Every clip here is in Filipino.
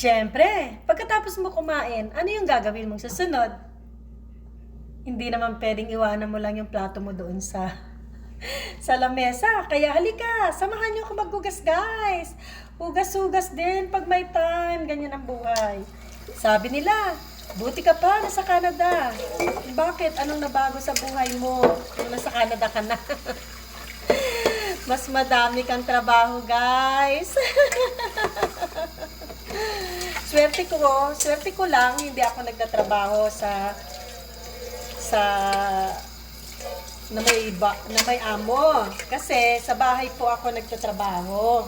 Siyempre, pagkatapos mo kumain, ano yung gagawin mong susunod? Hindi naman pwedeng iwanan mo lang yung plato mo doon sa sa lamesa. Kaya halika, samahan niyo ako maghugas, guys. Hugas-hugas din pag may time. Ganyan ang buhay. Sabi nila, buti ka pa, nasa Canada. Bakit? Anong nabago sa buhay mo nung nasa Canada ka na? Mas madami kang trabaho, guys. swerte ko, swerte ko lang, hindi ako nagtatrabaho sa sa na may iba, na may amo. Kasi sa bahay po ako nagtatrabaho.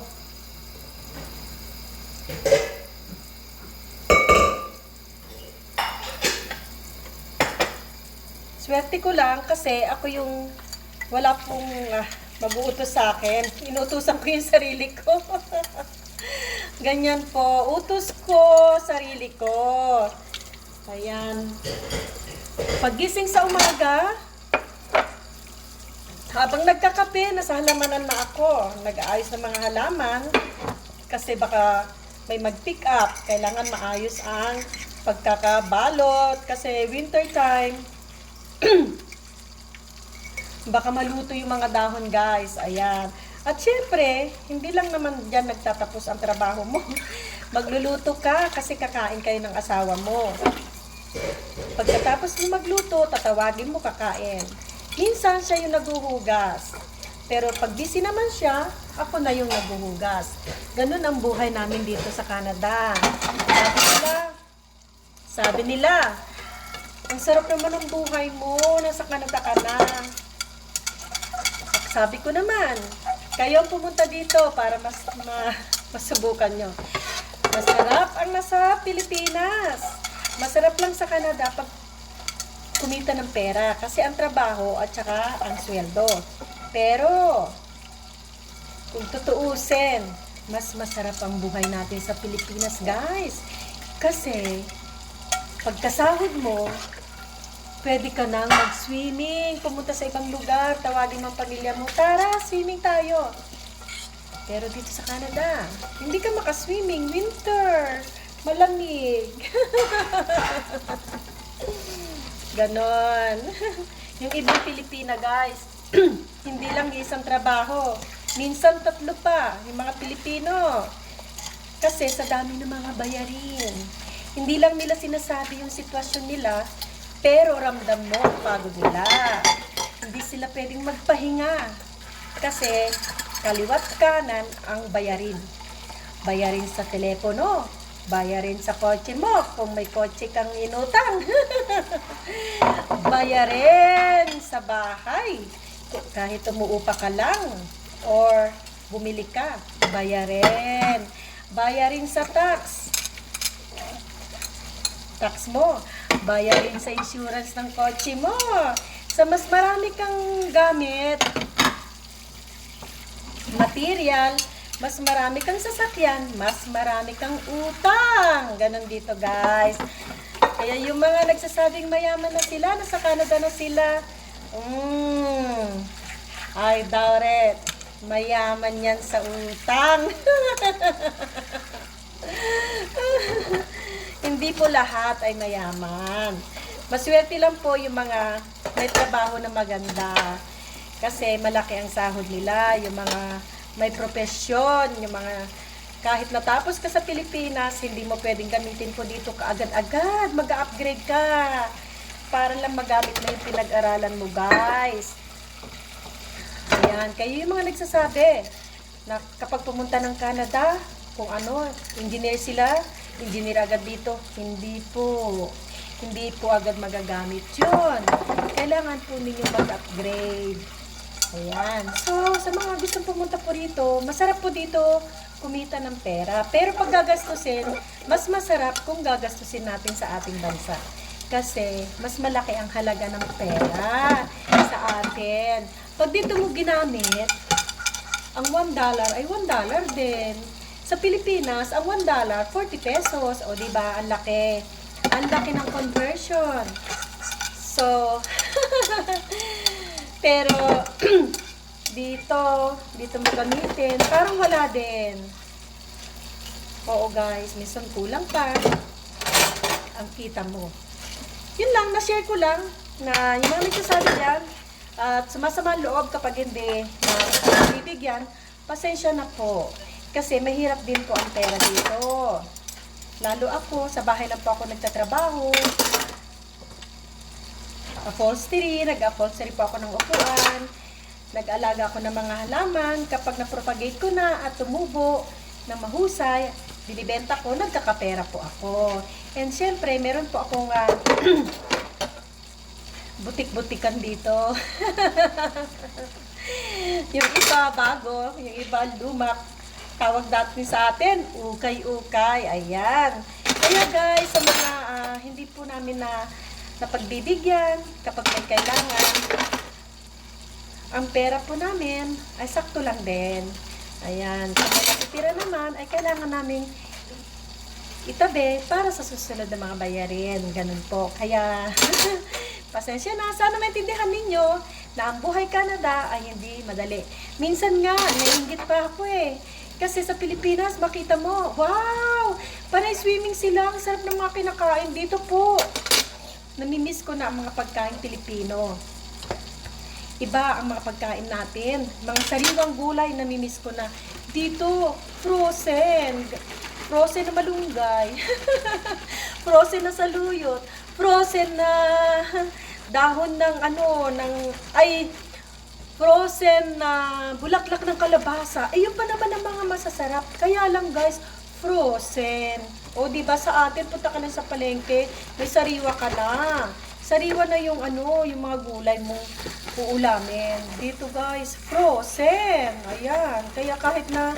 Swerte ko lang kasi ako yung wala pong ah, mag-uutos sa akin. Inutusan ko yung sarili ko. Ganyan po. Utos ko, sarili ko. Ayan. Pagising sa umaga, habang nagkakape, nasa halamanan na ako. Nag-aayos ng mga halaman. Kasi baka may mag-pick up. Kailangan maayos ang pagkakabalot. Kasi winter time, baka maluto yung mga dahon guys. Ayan. At syempre, hindi lang naman dyan nagtatapos ang trabaho mo. Magluluto ka kasi kakain kayo ng asawa mo. Pagkatapos mo magluto, tatawagin mo kakain. Minsan siya yung naghuhugas. Pero pag busy naman siya, ako na yung naghuhugas. Ganun ang buhay namin dito sa Canada. Sabi nila, sabi nila, ang sarap naman ng buhay mo, nasa Canada ka na. Sabi ko naman, kayo pumunta dito para mas ma, masubukan nyo. Masarap ang nasa Pilipinas. Masarap lang sa Canada pag kumita ng pera kasi ang trabaho at saka ang sweldo. Pero, kung tutuusin, mas masarap ang buhay natin sa Pilipinas, guys. Kasi, pagkasahod mo, pwede ka nang mag-swimming, pumunta sa ibang lugar, tawagin mo ang pamilya mo, tara, swimming tayo. Pero dito sa Canada, hindi ka makaswimming, winter, malamig. Ganon. Yung ibang Pilipina, guys, hindi lang isang trabaho. Minsan tatlo pa, yung mga Pilipino. Kasi sa dami ng mga bayarin. Hindi lang nila sinasabi yung sitwasyon nila, pero ramdam mo ang pagod nila. Hindi sila pwedeng magpahinga. Kasi kaliwat kanan ang bayarin. Bayarin sa telepono, bayarin sa kotse mo kung may kotse kang inutang. bayarin sa bahay kahit umuupa ka lang or bumili ka. Bayarin. Bayarin sa tax. Tax mo. Bayarin sa insurance ng kotse mo. Sa mas marami kang gamit, material, mas marami kang sasakyan, mas marami kang utang. Ganon dito, guys. Kaya yung mga nagsasabing mayaman na sila, nasa Canada na sila, mm, I doubt it. Mayaman yan sa utang. Hindi po lahat ay mayaman. Maswerte lang po yung mga may trabaho na maganda. Kasi malaki ang sahod nila, yung mga may profesyon, yung mga kahit natapos ka sa Pilipinas, hindi mo pwedeng gamitin po dito kaagad-agad. Mag-upgrade ka. Para lang magamit mo yung pinag-aralan mo, guys. Ayan, kayo yung mga nagsasabi na kapag pumunta ng Canada, kung ano, engineer sila, engineer agad dito. Hindi po. Hindi po agad magagamit yun. Kailangan po ninyo mag-upgrade. Ayan. So, sa mga gustong pumunta po rito, masarap po dito kumita ng pera. Pero pag gagastusin, mas masarap kung gagastusin natin sa ating bansa. Kasi, mas malaki ang halaga ng pera sa atin. Pag dito mo ginamit, ang 1 dollar ay 1 dollar din. Sa Pilipinas, ang 1 dollar, 40 pesos. O, di ba Ang laki. Ang laki ng conversion. So, pero, dito, dito mo gamitin, parang wala din. Oo guys, minsan kulang pa. Ang kita mo. Yun lang, na-share ko lang na yung mga nagsasabi dyan at sumasama loob kapag hindi na bibigyan, pasensya na po. Kasi mahirap din po ang pera dito. Lalo ako, sa bahay lang po ako nagtatrabaho. Upholstery, nag-upholstery po ako ng upuan. Nag-alaga ako ng mga halaman. Kapag na-propagate ko na at tumubo na mahusay, binibenta ko, nagkakapera po ako. And syempre, meron po akong ah, butik-butikan dito. yung iba bago, yung iba lumak. Tawag dati sa atin, ukay-ukay. Ayan. Kaya guys, sa mga ah, hindi po namin na napagbibigyan kapag may kailangan, ang pera po namin ay sakto lang din. Ayan. Kung may natitira naman, ay kailangan namin itabi para sa susunod na mga bayarin. Ganun po. Kaya, pasensya na. Sana maintindihan ninyo na ang buhay Canada ay hindi madali. Minsan nga, nainggit pa ako eh. Kasi sa Pilipinas, makita mo, wow! Panay swimming sila. Ang sarap ng mga kinakain dito po. Namimiss ko na ang mga pagkain Pilipino. Iba ang mga pagkain natin. Mga sariwang gulay, namimiss ko na. Dito, frozen. Frozen na malunggay. frozen na saluyot. Frozen na dahon ng ano, ng, ay, frozen na bulaklak ng kalabasa. Eh, yun pa naman ang mga masasarap. Kaya lang guys, frozen. O, di ba sa atin, punta ka na sa palengke, may sariwa ka na. Sariwa na yung ano, yung mga gulay mong uulamin. Dito guys, frozen. Ayan. Kaya kahit na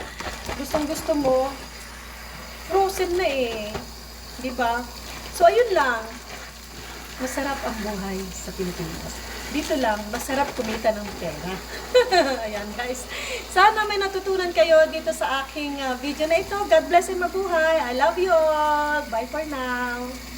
gustong gusto mo, frozen na eh. Di ba? So, ayun lang. Masarap ang buhay sa Pilipinas. Dito lang, masarap kumita ng pera. Ayan guys. Sana may natutunan kayo dito sa aking uh, video na ito. God bless and mabuhay. I love you all. Bye for now.